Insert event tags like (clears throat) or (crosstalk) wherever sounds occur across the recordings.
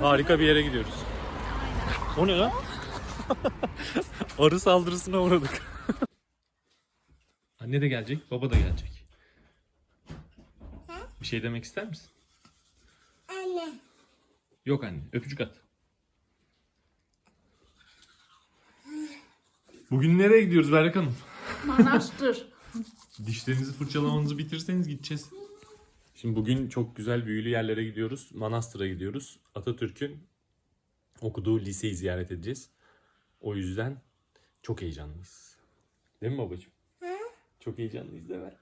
Harika bir yere gidiyoruz. O ne lan? (laughs) Arı saldırısına uğradık. Anne de gelecek, baba da gelecek. Bir şey demek ister misin? Anne. Yok anne, öpücük at. Bugün nereye gidiyoruz Berrak Hanım? Manastır. Dişlerinizi fırçalamanızı bitirseniz gideceğiz. Şimdi bugün çok güzel büyülü yerlere gidiyoruz. Manastır'a gidiyoruz. Atatürk'ün okuduğu liseyi ziyaret edeceğiz. O yüzden çok heyecanlıyız. Değil mi babacığım? Çok heyecanlıyız değil mi?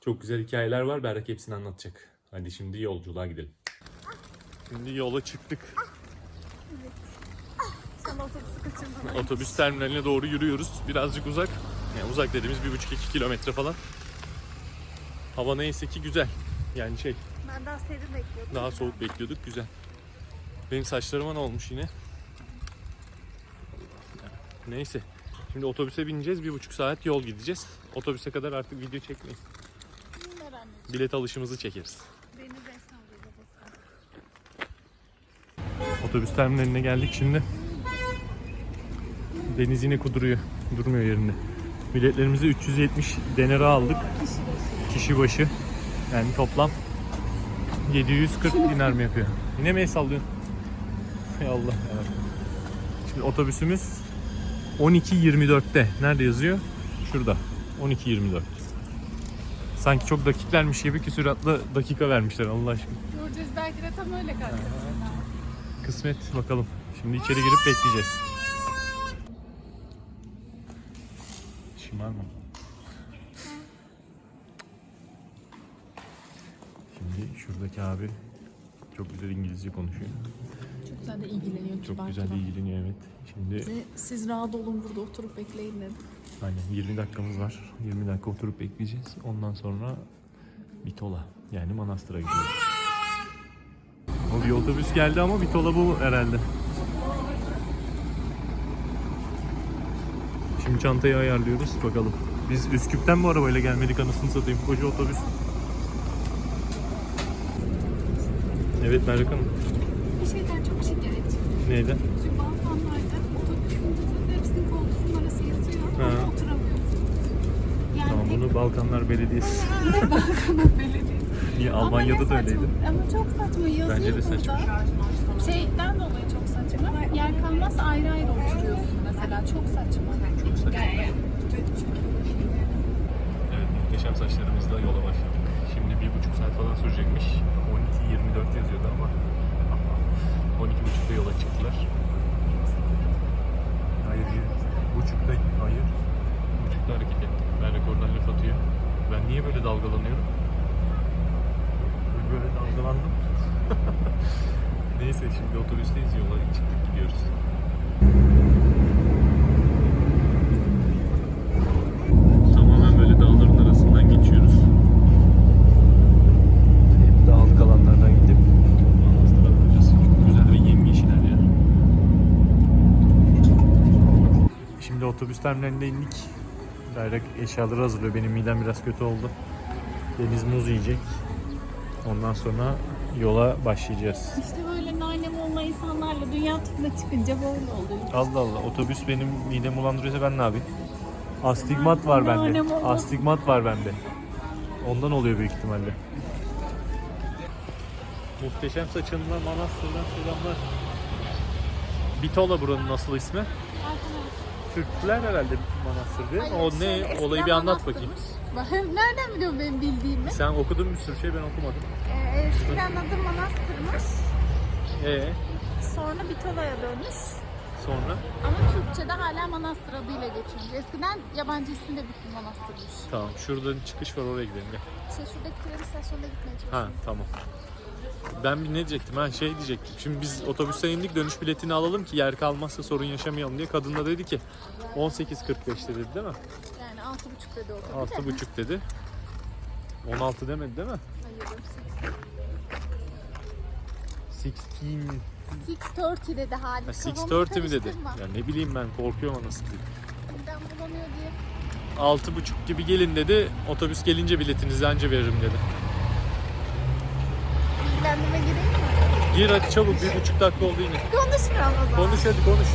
Çok güzel hikayeler var. Berrak hepsini anlatacak. Hadi şimdi yolculuğa gidelim. Şimdi yola çıktık. Sana otobüsü kaçırmadım. Otobüs terminaline doğru yürüyoruz. Birazcık uzak. Yani uzak dediğimiz 1,5-2 kilometre falan. Hava neyse ki güzel. Yani şey Ben daha serin bekliyordum. daha soğuk bekliyorduk güzel. Benim saçlarıma ne olmuş yine? Neyse. Şimdi otobüse bineceğiz. Bir buçuk saat yol gideceğiz. Otobüse kadar artık video çekmeyiz. Bilet alışımızı çekeriz. Otobüs terminaline geldik şimdi. Deniz yine kuduruyor. Durmuyor yerinde. Biletlerimizi 370 denara aldık. Kişi başı. Yani toplam 740 dinar mı yapıyor? Yine mi el sallıyorsun? Hay Allah ya. Şimdi otobüsümüz 12.24'te. Nerede yazıyor? Şurada. 12.24. Sanki çok dakiklermiş gibi küsuratlı dakika vermişler Allah aşkına. Göreceğiz belki de tam öyle kalacak. Kısmet bakalım. Şimdi içeri girip bekleyeceğiz. Şımarma. Şimdi şuradaki abi çok güzel İngilizce konuşuyor. Çok güzel de ilgileniyor. Çok güzel de ilgileniyor evet. Şimdi Siz rahat olun burada oturup bekleyin dedi. aynen 20 dakikamız var. 20 dakika oturup bekleyeceğiz. Ondan sonra Bitola yani Manastır'a gidiyoruz. O bir otobüs geldi ama Bitola bu herhalde. Şimdi çantayı ayarlıyoruz bakalım. Biz Üsküp'ten bu arabayla gelmedik anasını satayım. Koca otobüs. Evet Merve Hanım. Bir şeyden çok şikayetçi. Neydi? Çünkü Balkanlarda otobüsün hepsinin koltuğu numarası yazıyor. Ha. Ama oturamıyorsun. Yani Tamam tek bunu Balkanlar Belediyesi. (laughs) Balkanlar Belediyesi. Niye Almanya'da da öyleydi. Ama çok saçma yazıyor Bence de burada. saçma. Şeyden dolayı çok saçma. Yer kalmaz ayrı ayrı oturuyorsun mesela. Çok saçma. Çok saçma. Evet muhteşem saçlarımızla yola başladık. Şimdi bir buçuk saat falan sürecekmiş. 12.24 yazıyordu ama (laughs) 12.30'da yola çıktılar. Hayır, buçukta hayır. Buçukta hareket ettik. Ben rekordan laf atıyor. Ben niye böyle dalgalanıyorum? Böyle dalgalandım. (laughs) Neyse şimdi otobüsteyiz yola çıktık gidiyoruz. Tamamen böyle dağların arasından geçiyoruz. Hep de alt alanlardan gidip manastıra varacağız. Çok güzel ve yemyeşil her yer. Şimdi otobüs terminaline indik. Bayrak eşyaları hazırlıyor. Benim midem biraz kötü oldu. Deniz muz yiyecek. Ondan sonra yola başlayacağız. İşte böyle nanem olma insanlarla dünya turuna çıkınca böyle oluyor. Allah Allah otobüs benim midemi bulandırıyorsa ben ne yapayım? Astigmat var bende. Astigmat var bende. Ondan oluyor büyük ihtimalle. Muhteşem saçınla Manastır'dan selamlar. Bitola buranın nasıl ismi? Türkler herhalde Manastır değil mi? O ne? Olayı bir anlat bakayım. (laughs) Nereden biliyorsun benim bildiğimi? Sen okudun bir sürü şey ben okumadım. Ee, eskiden adı Manastır'mış. Ee Sonra Bitola'ya dönmüş. sonra? Ama Türkçe'de hala Manastır adıyla geçiyormuş. Eskiden yabancı ismi de bir Manastır'mış. Tamam şuradan çıkış var oraya gidelim gel. İşte şuradaki tren istasyonuna gitmeye Ha çalışıyorum. tamam. Ben bir ne diyecektim? Ha şey diyecektim. Şimdi biz otobüsten indik dönüş biletini alalım ki yer kalmazsa sorun yaşamayalım diye. Kadın da dedi ki 18.45'te dedi değil mi? Yani 6.30 dedi o tabii de. 6.30 dedi. 16 demedi değil mi? Hayır, 16. 6.30 dedi hali. Ha, Kafamı 6.30 mi dedi? Ya ne bileyim ben korkuyorum anasını. Midem bulanıyor diye. 6.30 gibi gelin dedi. Otobüs gelince biletinizi anca veririm dedi. Bilgilendirme gireyim mi? Gir hadi çabuk bir buçuk dakika oldu yine. Konuşmayalım o zaman. Konuş hadi konuş.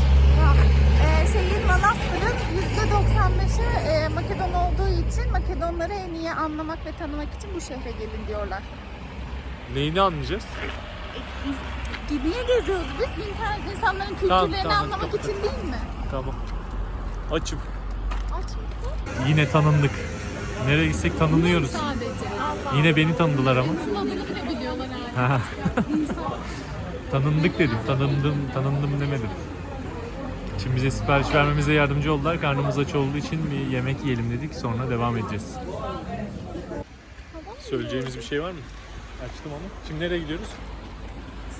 Ee, şehir Manastır'ın %95'i e, Makedon olduğu için Makedonları en iyi anlamak ve tanımak için bu şehre gelin diyorlar. Neyini anlayacağız? Niye geziyoruz biz? İnternet insanların Tamam, kültürlerini tamam, anlamak tamam. için değil mi? Tamam. Açım. Aç mısın? Yine tanındık. Nereye gitsek tanınıyoruz. Yine beni tanıdılar ama. Ha. (laughs) Tanındık dedim. Tanındım, tanındım demedim. Şimdi bize sipariş vermemize yardımcı oldular. Karnımız aç olduğu için bir yemek yiyelim dedik. Sonra devam edeceğiz. Söyleyeceğimiz bir şey var mı? Açtım onu. Şimdi nereye gidiyoruz?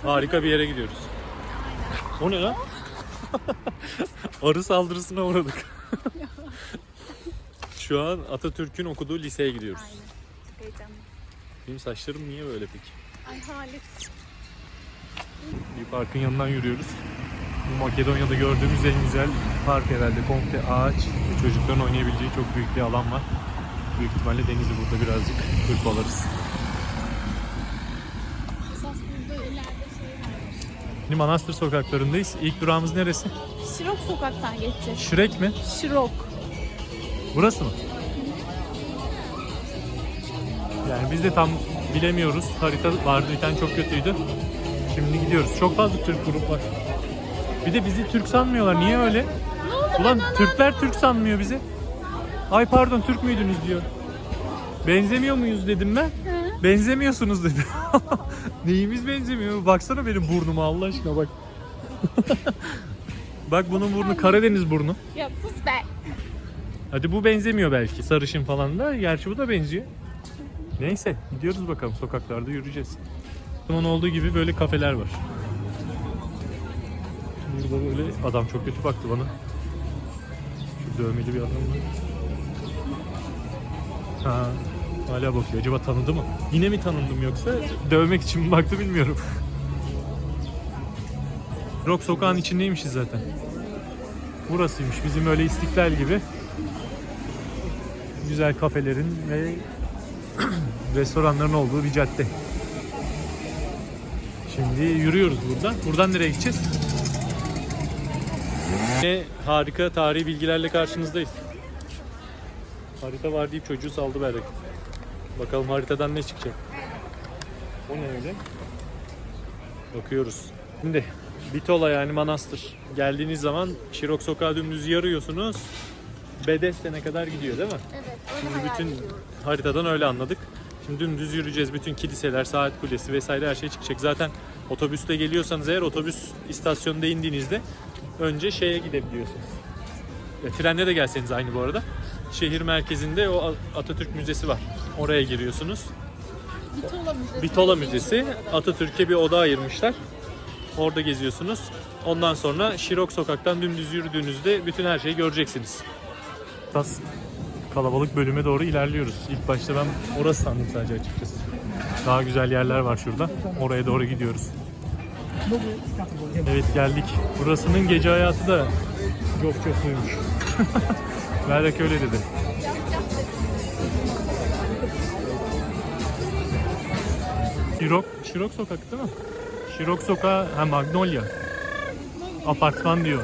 Harika bir yere gidiyoruz. O ne lan? (laughs) Arı saldırısına uğradık. Şu an Atatürk'ün okuduğu liseye gidiyoruz. Heyecanlı. Benim saçlarım niye böyle peki? Ay Halit. Bir parkın yanından yürüyoruz. Bu Makedonya'da gördüğümüz en güzel park herhalde. Komple ağaç ve çocukların oynayabileceği çok büyük bir alan var. Büyük ihtimalle denizi burada birazcık hırpalarız. Esas burada ileride şey. Şimdi Manastır sokaklarındayız. İlk durağımız neresi? Şirok sokaktan geçeceğiz. Şirek mi? Şirok. Burası mı? Yani biz de tam bilemiyoruz. Harita vardı bir tane çok kötüydü. Şimdi gidiyoruz. Çok fazla Türk grup var. Bir de bizi Türk sanmıyorlar. Niye öyle? Ulan Türkler Türk sanmıyor bizi. Ay pardon Türk müydünüz diyor. Benzemiyor muyuz dedim ben. Benzemiyorsunuz dedi. (laughs) Neyimiz benzemiyor? Baksana benim burnuma Allah aşkına bak. (laughs) bak bunun burnu Karadeniz burnu. Ya sus be. Hadi bu benzemiyor belki sarışın falan da. Gerçi bu da benziyor. Neyse gidiyoruz bakalım sokaklarda yürüyeceğiz. Onun olduğu gibi böyle kafeler var. Burada böyle adam çok kötü baktı bana. Şu dövmeli bir adam var. Ha, hala bakıyor. Acaba tanıdı mı? Yine mi tanındım yoksa dövmek için mi baktı bilmiyorum. Rock sokağın içindeymişiz zaten. Burasıymış bizim öyle istiklal gibi güzel kafelerin ve (clears throat) restoranların olduğu bir cadde. Şimdi yürüyoruz buradan. Buradan nereye gideceğiz? Yine harika tarihi bilgilerle karşınızdayız. Harita var deyip çocuğu saldı Berrak. Bakalım haritadan ne çıkacak. O ne öyle? Bakıyoruz. Şimdi Bitola yani manastır. Geldiğiniz zaman Şirok Sokağı dümdüz yarıyorsunuz. Bedesten'e kadar gidiyor değil mi? Evet. Şimdi bütün haritadan öyle anladık. Şimdi dümdüz yürüyeceğiz. Bütün kiliseler, saat kulesi vesaire her şey çıkacak. Zaten otobüste geliyorsanız eğer otobüs istasyonunda indiğinizde önce şeye gidebiliyorsunuz. Ya, trenle de gelseniz aynı bu arada. Şehir merkezinde o Atatürk Müzesi var. Oraya giriyorsunuz. Bitola Müzesi. Bitola Müzesi. Atatürk'e bir oda ayırmışlar. Orada geziyorsunuz. Ondan sonra Şirok Sokak'tan dümdüz yürüdüğünüzde bütün her şeyi göreceksiniz. Tas kalabalık bölüme doğru ilerliyoruz. İlk başta ben orası sandım sadece açıkçası. Daha güzel yerler var şurada. Oraya doğru gidiyoruz. Evet geldik. Burasının gece hayatı da çok çok buymuş. Berrak (laughs) öyle dedi. Şirok, Şirok sokak değil mi? Şirok sokağı, ha Magnolia. Apartman diyor.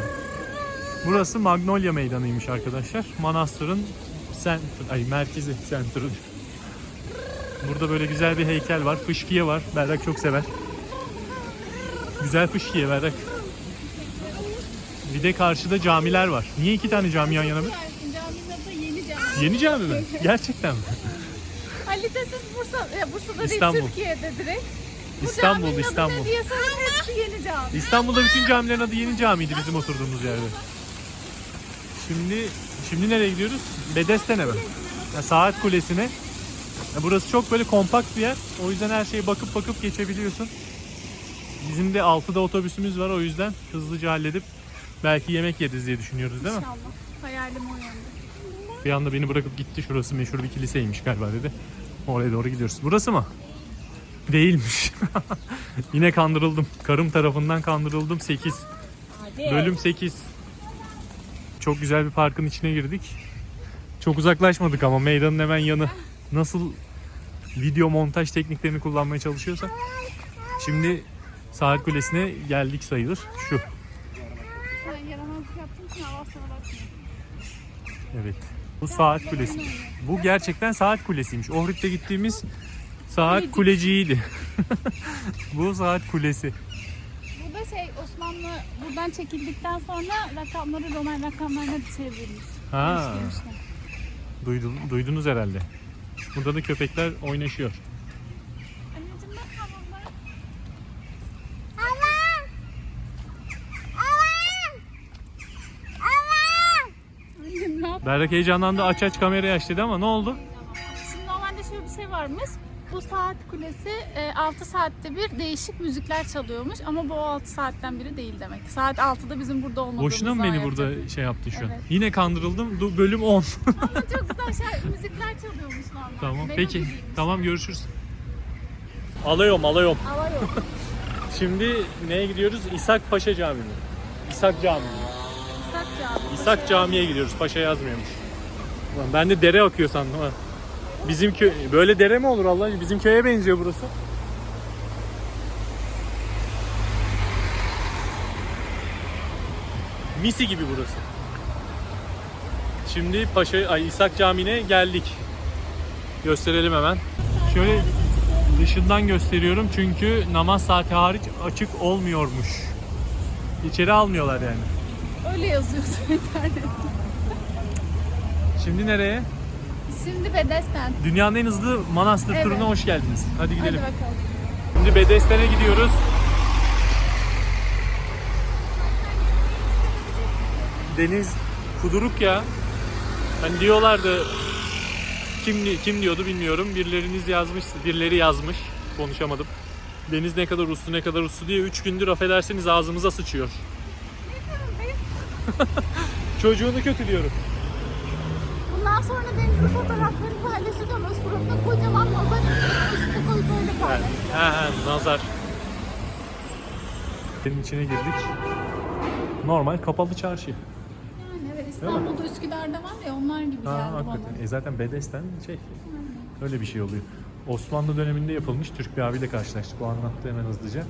Burası Magnolia Meydanı'ymış arkadaşlar. Manastır'ın center, ay merkezi, center'ı. Burada böyle güzel bir heykel var. Fışkiye var. Berrak çok sever. Güzel fışkiye Berrak. Bir de karşıda camiler var. Niye iki tane cami yan yana mı? Adı Yeni Cami. Yeni cami mi? Gerçekten mi? Halitesiz Bursa, e, Bursa'da değil İstanbul. Türkiye'de direkt. Bu İstanbul, adı İstanbul. hepsi Yeni Cami. İstanbul'da bütün camilerin adı Yeni Cami'ydi bizim oturduğumuz yerde. Şimdi şimdi nereye gidiyoruz? Bedesten'e mi? Ya, saat Kulesi'ne. Ya, burası çok böyle kompakt bir yer. O yüzden her şeye bakıp bakıp geçebiliyorsun. Bizim de 6'da otobüsümüz var o yüzden hızlıca halledip belki yemek yeriz diye düşünüyoruz değil mi? İnşallah. Hayalim o yönde. Bir anda beni bırakıp gitti. Şurası meşhur bir kiliseymiş galiba dedi. Oraya doğru gidiyoruz. Burası mı? Değilmiş. (laughs) Yine kandırıldım. Karım tarafından kandırıldım. 8. Bölüm 8. Çok güzel bir parkın içine girdik. Çok uzaklaşmadık ama meydanın hemen yanı. Nasıl video montaj tekniklerini kullanmaya çalışıyorsak. Şimdi Saat Kulesi'ne geldik sayılır. Şu. Evet. Bu Saat Kulesi. Bu gerçekten Saat Kulesi'ymiş. Ohrid'de gittiğimiz Saat Kuleciğiydi. (laughs) Bu Saat Kulesi. Osmanlı buradan çekildikten sonra rakamları Roman rakamlarına çevrilmiş. Ha, duydun, duydunuz herhalde. Burada da köpekler oynaşıyor. Anneciğim bak hamamlar. Alan. Alan. Alan. Annem ne? Berrak heyecanlandı aç aç kamerayı aç dedi ama ne oldu? Şimdi normalde şöyle bir şey varmış. Bu saat kulesi 6 saatte bir değişik müzikler çalıyormuş ama bu 6 saatten biri değil demek. Saat 6'da bizim burada olmadığımızı Boşuna mı beni burada şey yaptın şu an? Evet. Yine kandırıldım. Du- Bölüm 10. (laughs) Ama çok güzel şey, müzikler çalıyormuş normalde. tamam Melodi peki. değilmiş. Tamam görüşürüz. Hava yok. (laughs) Şimdi neye gidiyoruz? İshak Paşa Camii mi? İshak Camii. İshak Camii. İshak Camii'ye gidiyoruz. Paşa yazmıyormuş. Ulan ben de dere akıyor sandım ha. Bizim köy böyle dere mi olur Allah? Bizim köye benziyor burası. Misi gibi burası. Şimdi Paşa ay İshak Camii'ne geldik. Gösterelim hemen. Şöyle dışından gösteriyorum çünkü namaz saati hariç açık olmuyormuş. İçeri almıyorlar yani. Öyle yazıyorsun internette. Şimdi nereye? Şimdi Bedesten. Dünyanın en hızlı manastır Evet. turuna hoş geldiniz. Hadi Hadi gidelim. bakalım. Şimdi Bedesten'e gidiyoruz. Deniz kuduruk ya. Hani diyorlardı kim kim diyordu bilmiyorum. Birileriniz yazmış, birileri yazmış. Konuşamadım. Deniz ne kadar uslu ne kadar uslu diye 3 gündür affedersiniz ağzımıza sıçıyor. (laughs) Çocuğunu kötülüyorum. Bundan sonra denizli fotoğrafları paylaşacağım. O suratına kocaman nazar üstüne koyup öyle paylaşacağım. He he nazar. Senin içine girdik. Normal kapalı çarşı. Yani evet İstanbul'da Üsküdar'da var ya onlar gibi Ha, geldi bana. hakikaten. E zaten Bedesten şey öyle bir şey oluyor. Osmanlı döneminde yapılmış Türk bir abiyle karşılaştık. O anlattı hemen hızlıca.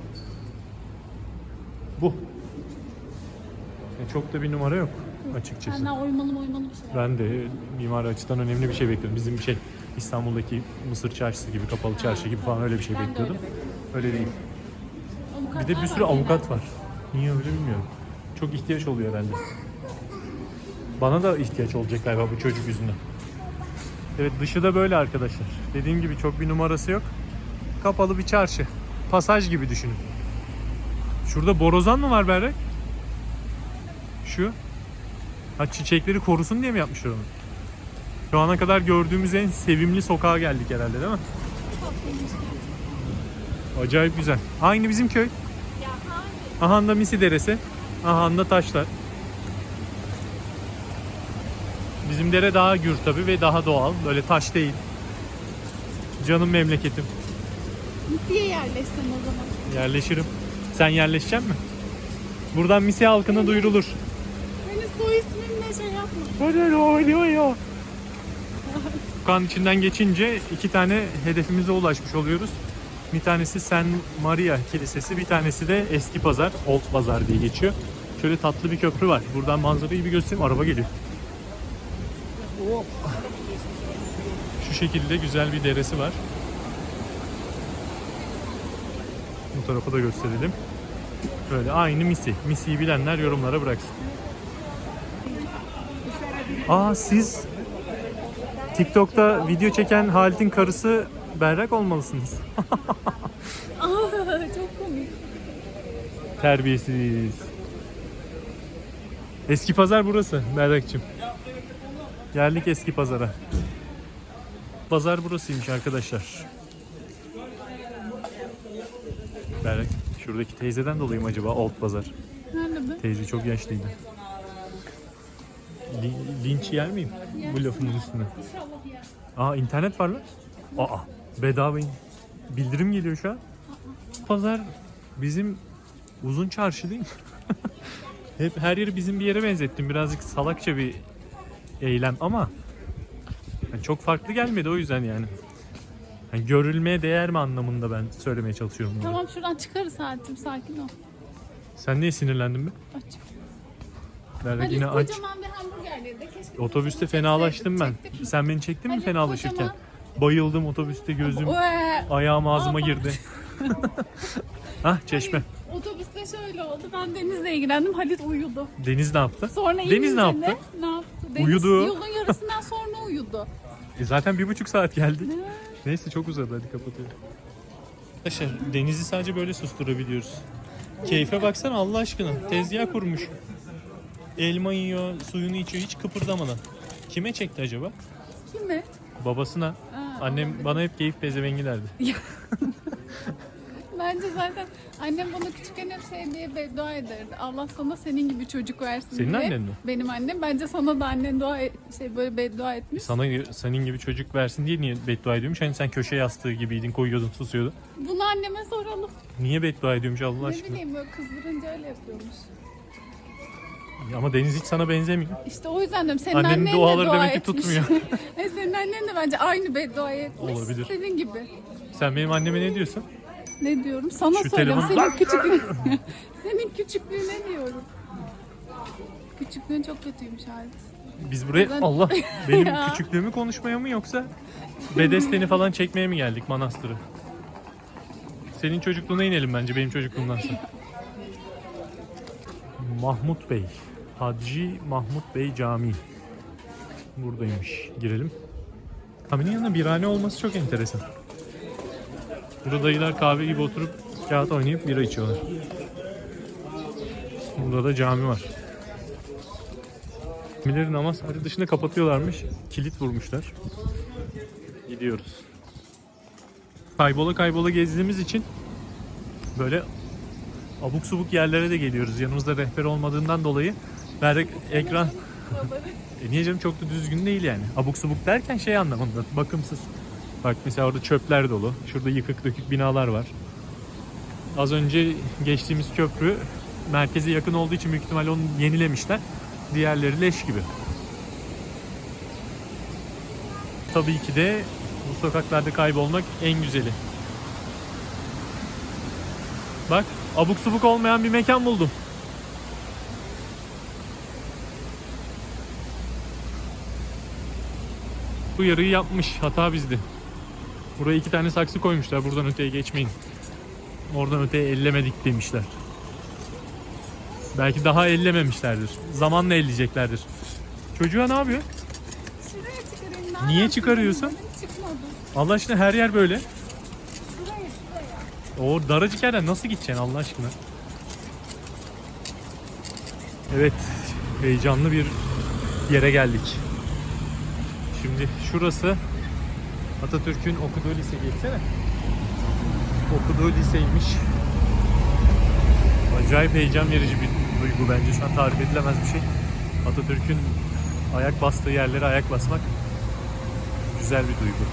Bu. E, çok da bir numara yok açıkçası. Benden oymalı oymalı bir şeyler. Ben de mimari açıdan önemli bir şey bekliyorum. Bizim şey İstanbul'daki Mısır Çarşısı gibi, Kapalı Çarşı gibi falan öyle bir şey Ben de bekliyordum. öyle Öyle değil. Avukatlar Bir de bir sürü var avukat var. Niye öyle bilmiyorum. Çok ihtiyaç oluyor herhalde. Bana da ihtiyaç olacak galiba bu çocuk yüzünden. Evet dışı da böyle arkadaşlar. Dediğim gibi çok bir numarası yok. Kapalı bir çarşı. Pasaj gibi düşünün. Şurada borazan mı var Berre? Şu. Ha çiçekleri korusun diye mi yapmışlar onu? Şu ana kadar gördüğümüz en sevimli sokağa geldik herhalde değil mi? Acayip güzel. Aynı bizim köy. Ahanda Misi Deresi. Ahanda taşlar. Bizim dere daha gür tabi ve daha doğal. Böyle taş değil. Canım memleketim. Misi'ye yerleşsen o zaman. Yerleşirim. Sen yerleşecek mi? Buradan Misi halkına duyurulur. Soy ismimle şey yapma. Böyle oluyor ya. (laughs) Kan içinden geçince iki tane hedefimize ulaşmış oluyoruz. Bir tanesi Sen Maria Kilisesi, bir tanesi de Eski Pazar, Old Pazar diye geçiyor. Şöyle tatlı bir köprü var. Buradan manzarayı bir göstereyim. Araba geliyor. Şu şekilde güzel bir deresi var. Bu tarafı da gösterelim. Böyle aynı Misi. Misi'yi bilenler yorumlara bıraksın. Aa siz TikTok'ta video çeken Halit'in karısı Berrak olmalısınız. (laughs) Aa, çok komik. Terbiyesiz. Eski pazar burası Berrak'cığım. Geldik eski pazara. Pazar burasıymış arkadaşlar. Berrak, şuradaki teyzeden dolayı mı acaba Old Pazar? Nerede be? Teyze çok yaşlıydı. Li- linç yer miyim bu lafımın üstüne? Aa internet var lan. Aa bedava in- bildirim geliyor şu an. Pazar bizim uzun çarşı değil mi? (laughs) Hep her yeri bizim bir yere benzettim. Birazcık salakça bir eylem ama yani çok farklı gelmedi o yüzden yani. Yani görülmeye değer mi anlamında ben söylemeye çalışıyorum bunu. Tamam şuradan çıkarız Halet'cim sakin ol. Sen niye sinirlendin mi? Aç. Derya Halit yine aç. kocaman bir hamburger yedi. Keşke Otobüste bunu fenalaştım ben. Sen beni çektin mi Halit fenalaşırken? kocaman. Bayıldım otobüste gözüm, Uee. ayağım ağzıma girdi. (laughs) Hah çeşme. Halit, Otobüste şöyle oldu. Ben Deniz'le ilgilendim. Halit uyudu. Deniz ne yaptı? Sonra Deniz inince ne yaptı? Ne yaptı? Deniz Uyudu. Yolun yarısından sonra uyudu. (laughs) E zaten bir buçuk saat geldik. Neyse çok uzadı hadi kapatıyorum. Arkadaşlar denizi sadece böyle susturabiliyoruz. Keyfe baksana Allah aşkına. Tezgah kurmuş. Elma yiyor, suyunu içiyor hiç kıpırdamadan. Kime çekti acaba? Kimi? Babasına. Aa, Annem bana hep keyif pezevengi derdi. (laughs) Bence zaten annem bana küçükken hep şey diye beddua ederdi. Allah sana senin gibi çocuk versin Senin diye. annen mi? Benim annem. Bence sana da annen dua et- şey böyle beddua etmiş. Sana senin gibi çocuk versin diye niye beddua ediyormuş? Hani sen köşe yastığı gibiydin, koyuyordun, susuyordun. Bunu anneme soralım. Niye beddua ediyormuş Allah Ne aşkına? bileyim böyle kızdırınca öyle yapıyormuş. Ama Deniz hiç sana benzemiyor. İşte o yüzden diyorum senin Annenin annen duaları de dua demek ki etmiş. tutmuyor. (laughs) Hayır, senin annen de bence aynı bedduayı etmiş. Olabilir. Senin gibi. Sen benim anneme ne diyorsun? Ne diyorum? Sana Şu söylüyorum. telefonu- Senin küçüklüğün. (laughs) senin küçüklüğüne diyorum. Küçüklüğün çok kötüymüş Halit. Biz buraya Ben- Allah (laughs) benim Ya. küçüklüğümü konuşmaya mı yoksa Bedesteni falan çekmeye mi geldik manastırı? Senin çocukluğuna inelim bence benim çocukluğumdansa. Mahmut Bey. Hacı Mahmut Bey Camii. Buradaymış. Girelim. Caminin yanında birhane olması çok enteresan. Burada dayılar kahve gibi oturup kağıt oynayıp bira içiyorlar. Burada da cami var. Camileri namaz saati dışında kapatıyorlarmış. Kilit vurmuşlar. Gidiyoruz. Kaybola kaybola gezdiğimiz için böyle abuk subuk yerlere de geliyoruz. Yanımızda rehber olmadığından dolayı ver ekran e niye canım çok da düzgün değil yani. Abuk subuk derken şey anlamında bakımsız. Bak mesela orada çöpler dolu. Şurada yıkık dökük binalar var. Az önce geçtiğimiz köprü merkeze yakın olduğu için büyük ihtimalle onu yenilemişler. Diğerleri leş gibi. Tabii ki de bu sokaklarda kaybolmak en güzeli. Bak abuk subuk olmayan bir mekan buldum. Bu yarıyı yapmış. Hata bizde. Buraya iki tane saksı koymuşlar. Buradan öteye geçmeyin. Oradan öteye ellemedik demişler. Belki daha ellememişlerdir. Zamanla elleyeceklerdir. Çocuğa ne yapıyor? Şuraya çıkarayım. Niye çıkarıyorsun? Çıkmadı. Allah aşkına her yer böyle. Şuraya şuraya. O daracık yerden nasıl gideceksin Allah aşkına? Evet, heyecanlı bir yere geldik. Şimdi şurası Atatürk'ün okuduğu lise geçsene. Okuduğu liseymiş. Acayip heyecan verici bir duygu bence şu an tarif edilemez bir şey. Atatürk'ün ayak bastığı yerlere ayak basmak güzel bir duygu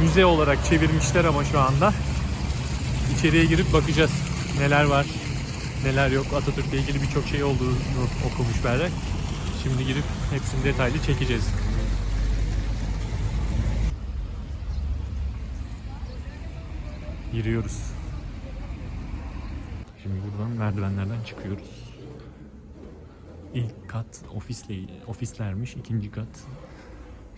müze olarak çevirmişler ama şu anda. İçeriye girip bakacağız neler var, neler yok. Atatürk'le ilgili birçok şey olduğunu okumuş Berrak. Şimdi girip hepsini detaylı çekeceğiz. Giriyoruz. Şimdi buradan merdivenlerden çıkıyoruz. İlk kat ofisle ofislermiş, ikinci kat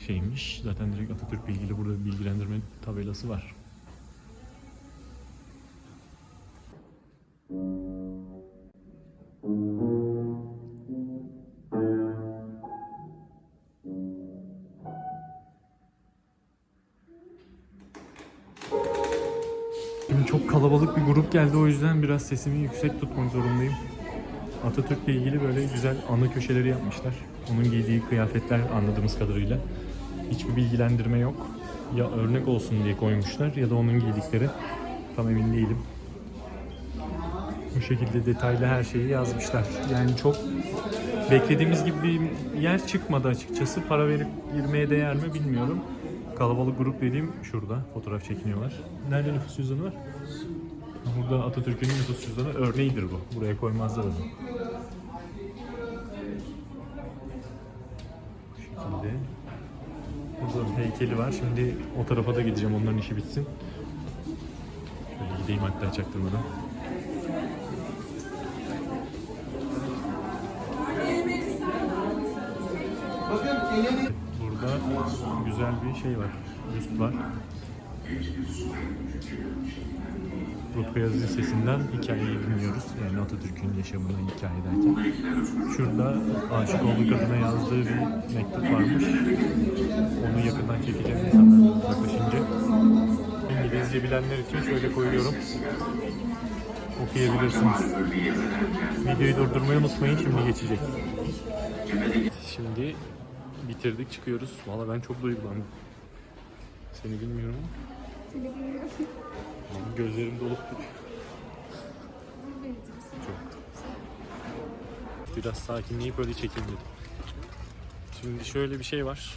şeymiş. Zaten direkt Atatürk'le ilgili burada bilgilendirme tabelası var. Yüzden biraz sesimi yüksek tutmak zorundayım. Atatürk'le ilgili böyle güzel anı köşeleri yapmışlar. Onun giydiği kıyafetler anladığımız kadarıyla. Hiçbir bilgilendirme yok. Ya örnek olsun diye koymuşlar ya da onun giydikleri. Tam emin değilim. Bu şekilde detaylı her şeyi yazmışlar. Yani çok beklediğimiz gibi bir yer çıkmadı açıkçası. Para verip girmeye değer mi bilmiyorum. Kalabalık grup dediğim şurada. Fotoğraf çekiniyorlar. Nerede nüfus cüzdanı var? Burada Atatürk'ün nüfus cüzdanı örneğidir bu. Buraya koymazlar onu. Şekilde. Burada heykeli var. Şimdi o tarafa da gideceğim onların işi bitsin. Şöyle gideyim hatta çaktırmadan. Burada güzel bir şey var. Büst var. Rutku Yazı Lisesi'nden hikayeyi dinliyoruz. Yani Atatürk'ün yaşamını hikaye ederken. Şurada aşık olduğu kadına yazdığı bir mektup varmış. Onu yakından çekeceğim insanlar yaklaşınca. İngilizce bilenler için şöyle koyuyorum. Okuyabilirsiniz. Videoyu durdurmayı unutmayın şimdi geçecek. Şimdi bitirdik çıkıyoruz. Valla ben çok duygulandım. Seni bilmiyorum. Seni bilmiyorum. Gözlerim dolup duruyor. Çok. Biraz sakinleyip öyle çekeyim dedim. Şimdi şöyle bir şey var.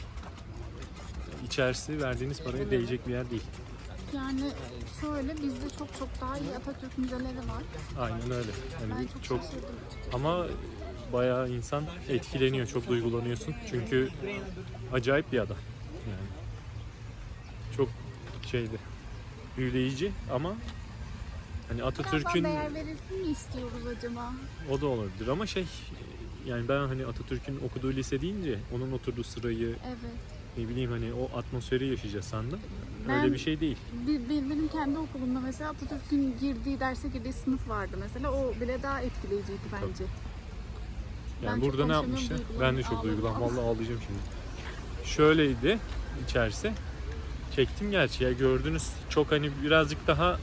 İçerisi verdiğiniz paraya değecek bir yer değil. Yani şöyle bizde çok çok daha iyi Atatürk müzeleri var. Aynen öyle. Yani Ben çok, çok şaşırdım ama bayağı insan etkileniyor, çok duygulanıyorsun. Çünkü acayip bir adam. Yani çok şeydi. Büyüleyici ama hani Atatürk'ün değer verilsin mi istiyoruz acaba? O da olabilir ama şey yani ben hani Atatürk'ün okuduğu lise deyince onun oturduğu sırayı Evet. ne bileyim hani o atmosferi yaşayacağız sandım. Ben- Öyle bir şey değil. Bir- benim kendi okulumda mesela Atatürk'ün girdiği derse girdiği sınıf vardı mesela. O bile daha etkileyiciydi bence. Yani Ben çok burada ne konuşamıyorum, yapmışlar? Ben de çok ağladım. duygulandım. Vallahi ağlayacağım şimdi. Şöyleydi içerisi. Çektim gerçi ya gördünüz. Çok hani birazcık daha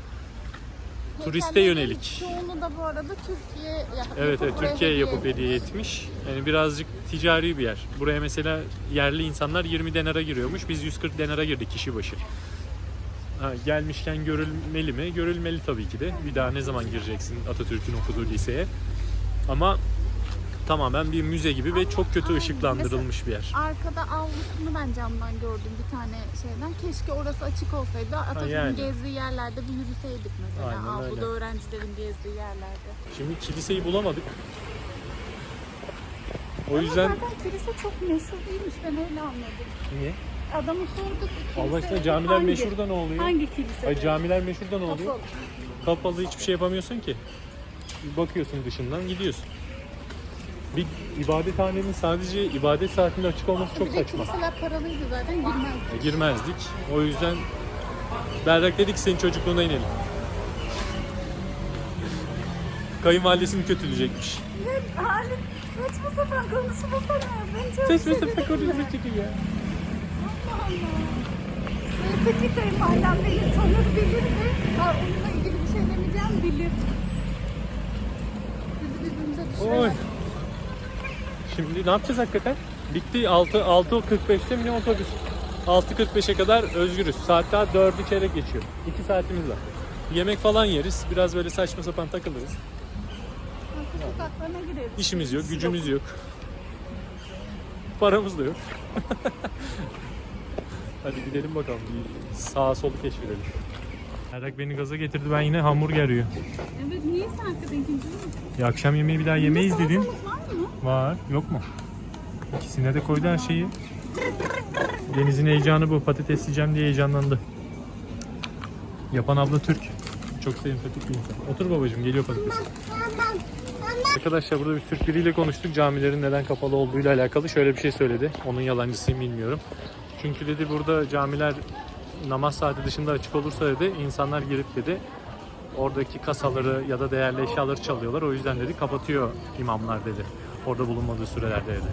turiste Heykellerin yönelik. Çoğunu da bu arada Türkiye ya- Evet evet yapıp Türkiye yapıp hediye etmiş. Yani birazcık ticari bir yer. Buraya mesela yerli insanlar 20 denara giriyormuş. Biz 140 denara girdik kişi başı. Ha, gelmişken görülmeli mi? Görülmeli tabii ki de. Bir daha ne zaman gireceksin Atatürk'ün okuduğu liseye? Ama tamamen bir müze gibi ve çok kötü Aynen. ışıklandırılmış bir yer. Arkada avlusunu ben camdan gördüm bir tane şeyden. Keşke orası açık olsaydı. Atatürk'ün yani. gezdiği yerlerde bir yürüseydik mesela. Aynen Avluda öyle. öğrencilerin gezdiği yerlerde. Şimdi kiliseyi bulamadık. O Ama yüzden zaten kilise çok meşhur değilmiş ben öyle anladım. niye? Adamı sorduk. Allah kilise aşkına camiler hangi? meşhur da ne oluyor? Hangi kilise? Ay camiler meşhur da ne oluyor? Kapalı. Kapalı hiçbir şey yapamıyorsun ki. Bir bakıyorsun dışından gidiyorsun. Bir ibadethanenin sadece ibadet saatinde açık olması çok bir de saçma. kiliseler paralıydı zaten girmezdik. E, Girmezdik. O yüzden Berrak dedik senin çocukluğuna inelim. Kayınvalidesini kötüleyecekmiş. Halit saçma sapan konuşmasana. Ben çok Saçma sapan konuşma çekin ya. Allah Allah. Neyse ki kayınvalidem beni tanır bilir ve ha, onunla ilgili bir şey demeyeceğim bilir. Bizi birbirimize Oy. Şimdi ne yapacağız hakikaten? Bitti 6 6.45'te mi ne otobüs? 6.45'e kadar özgürüz. Saat daha 4'ü çeyrek geçiyor. 2 saatimiz var. Yemek falan yeriz. Biraz böyle saçma sapan takılırız. Arka sokaklarına gireriz. İşimiz yok, gücümüz yok. Paramız da yok. (laughs) Hadi gidelim bakalım. Bir sağa solu keşfedelim. Erdak beni gaza getirdi. Ben yine hamburger yiyor. Evet niye sen hakikaten ikinci mi? Ya akşam yemeği bir daha yemeyiz dedin. Var. Yok mu? İkisine de koydu her şeyi. Deniz'in heyecanı bu. Patates yiyeceğim diye heyecanlandı. Yapan abla Türk. Çok sempatik bir insan. Otur babacığım geliyor patates. Arkadaşlar burada bir Türk biriyle konuştuk. Camilerin neden kapalı olduğuyla alakalı şöyle bir şey söyledi. Onun yalancısıyım bilmiyorum. Çünkü dedi burada camiler namaz saati dışında açık olursa dedi insanlar girip dedi oradaki kasaları ya da değerli eşyaları çalıyorlar. O yüzden dedi kapatıyor imamlar dedi. Orada bulunmadığı sürelerde dedi.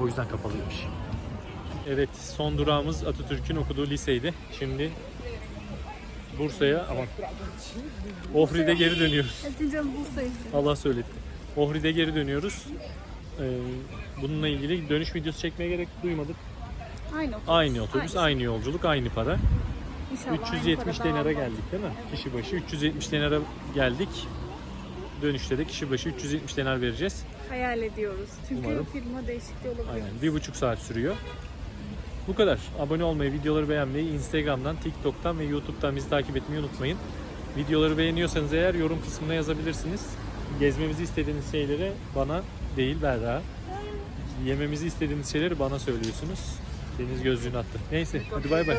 O yüzden kapalıymış. Evet son durağımız Atatürk'ün okuduğu liseydi. Şimdi Bursa'ya ama Ohri'de geri dönüyoruz. Allah söyletti. Ohri'de geri dönüyoruz. Ee, bununla ilgili dönüş videosu çekmeye gerek duymadık. Aynı otobüs. Aynı otobüs, aynı yolculuk, aynı para. İnşallah aynı 370 para denara geldik değil mi? Kişi başı 370 denara geldik. Dönüşte de kişi başı 370 denar vereceğiz. Hayal ediyoruz. Çünkü Umarım. firma değişikliği olabilir. Aynen. Bir buçuk saat sürüyor. Bu kadar. Abone olmayı, videoları beğenmeyi Instagram'dan, TikTok'tan ve YouTube'dan bizi takip etmeyi unutmayın. Videoları beğeniyorsanız eğer yorum kısmına yazabilirsiniz. Gezmemizi istediğiniz şeyleri bana değil Berra. Yememizi istediğiniz şeyleri bana söylüyorsunuz. Deniz gözlüğünü attı. Neyse hadi bay bay.